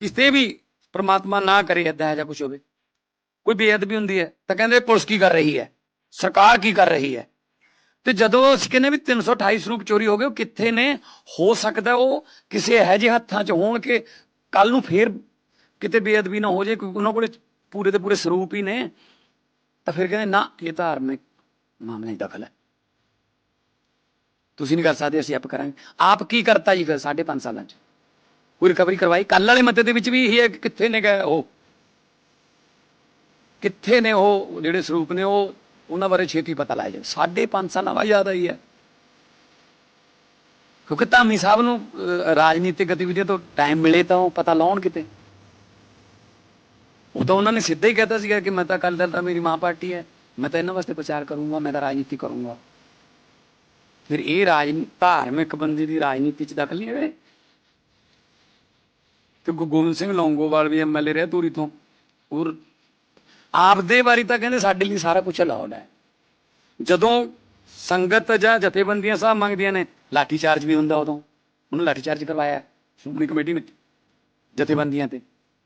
ਕਿਤੇ ਵੀ ਪ੍ਰਮਾਤਮਾ ਨਾ ਕਰੇ ਏਦਾਂ ਜਾਂ ਕੁਝ ਹੋਵੇ। ਕੋਈ ਬੇਅਦਬੀ ਹੁੰਦੀ ਹੈ ਤਾਂ ਕਹਿੰਦੇ ਪੁਲਿਸ ਕੀ ਕਰ ਰਹੀ ਹੈ? ਸਰਕਾਰ ਕੀ ਕਰ ਰਹੀ ਹੈ? ਤੇ ਜਦੋਂ ਅਸੀਂ ਕਹਿੰਦੇ ਵੀ 328 ਸਰੂਪ ਚੋਰੀ ਹੋ ਗਏ, ਉਹ ਕਿੱਥੇ ਨੇ? ਹੋ ਸਕਦਾ ਉਹ ਕਿਸੇ ਇਹੋ ਜਿਹੇ ਹੱਥਾਂ 'ਚ ਹੋਣ ਕਿ ਕੱਲ ਨੂੰ ਫੇਰ ਕਿਤੇ ਬੇਅਦਬੀ ਨਾ ਹੋ ਜਾਏ ਕਿਉਂਕਿ ਉਹਨਾਂ ਕੋਲੇ ਪੂਰੇ ਦੇ ਪੂਰੇ ਸਰੂਪ ਹੀ ਨੇ। ਤਾਂ ਫਿਰ ਕਹਿੰਦੇ, ਨਾ, ਇਹ ਧਾਰਮਿਕ ਮਾਮਲੇ 'ਚ ਦਖਲ ਹੈ। ਤੁਸੀਂ ਨਹੀਂ ਕਰ ਸਕਦੇ, ਅਸੀਂ ਆਪ ਕਰਾਂਗੇ। ਆਪ ਕੀ ਕਰਤਾ ਜੀ ਫਿਰ 5.5 ਸਾਲਾਂ 'ਚ? ਕੋਈ ਰਿਕਵਰੀ ਕਰਵਾਈ? ਕੱਲ ਵਾਲੇ ਮਤੇ ਦੇ ਵਿੱਚ ਵੀ ਇਹੀ ਹੈ ਕਿ ਕਿੱਥੇ ਨੇ ਗਏ ਉਹ? ਕਿੱਥੇ ਨੇ ਉਹ ਜਿਹੜੇ ਸਰੂਪ ਨੇ ਉਹ? ਉਹਨਾਂ ਬਾਰੇ ਛੇਤੀ ਪਤਾ ਲੱਗ ਜਾਏ ਸਾਢੇ ਪੰਜ ਸਾਲਾਂ ਬਾਅਦ ਯਾਦ ਆਈ ਹੈ। ਕਿਉਂਕਿ ਧਾਮੀ ਸਾਹਿਬ ਨੂੰ ਰਾਜਨੀਤਿਕ ਗਤੀਵਿਧੀਆਂ ਤੋਂ ਟਾਈਮ ਮਿਲੇ ਤਾਂ ਉਹ ਪਤਾ ਲਾਉਣ ਕਿਤੇ। ਉਹ ਤਾਂ ਉਹਨਾਂ ਨੇ ਸਿੱਧਾ ਹੀ ਕਹਿਤਾ ਸੀਗਾ ਕਿ ਮੈਂ ਤਾਂ ਕੱਲ ਦਲ ਤਾਂ ਮੇਰੀ ਮਾਂ ਪਾਰਟੀ ਹੈ। ਮੈਂ ਤਾਂ ਇਹਨਾਂ ਵਾਸਤੇ ਪ੍ਰਚਾਰ ਕਰੂੰਗਾ, ਮੈਂ ਤਾਂ ਰਾਜਨੀਤੀ ਕਰੂੰਗਾ। ਫਿਰ ਇਹ ਰਾਜ, ਧਾਰਮਿਕ ਬੰਦੇ ਦੀ ਰਾਜਨੀਤੀ ਚ ਦਖਲ ਨਹੀਂ ਹੈ ਤੇ ਗੁਰੂ ਗੋਬਿੰਦ ਸਿੰਘ ਲੌਂਗੋਵਾਲ ਵੀ ਐਮਐਲਏ ਰਿਹਾ ਧੂਰੀ ਤੋਂ। ਔਰ ਆਪਦੇ ਵਾਰੀ ਤਾਂ ਕਹਿੰਦੇ ਸਾਡੇ ਲਈ ਸਾਰਾ ਕੁਝ ਅਲਾਉਡ ਹੈ। ਜਦੋਂ ਸੰਗਤ ਜਾਂ ਜਥੇਬੰਦੀਆਂ ਸਾਹਿਬ ਮੰਗਦੀਆਂ ਨੇ ਲਾਠੀ ਚਾਰਜ ਵੀ ਹੁੰਦਾ ਉਦੋਂ। ਉਹਨੂੰ ਲਾਠੀ ਚਾਰਜ ਕਰਵਾਇਆ। ਸ਼੍ਰੋਮਣੀ ਕਮੇਟੀ ਨੇ ਜਥੇਬੰਦੀਆਂ ਤੇ।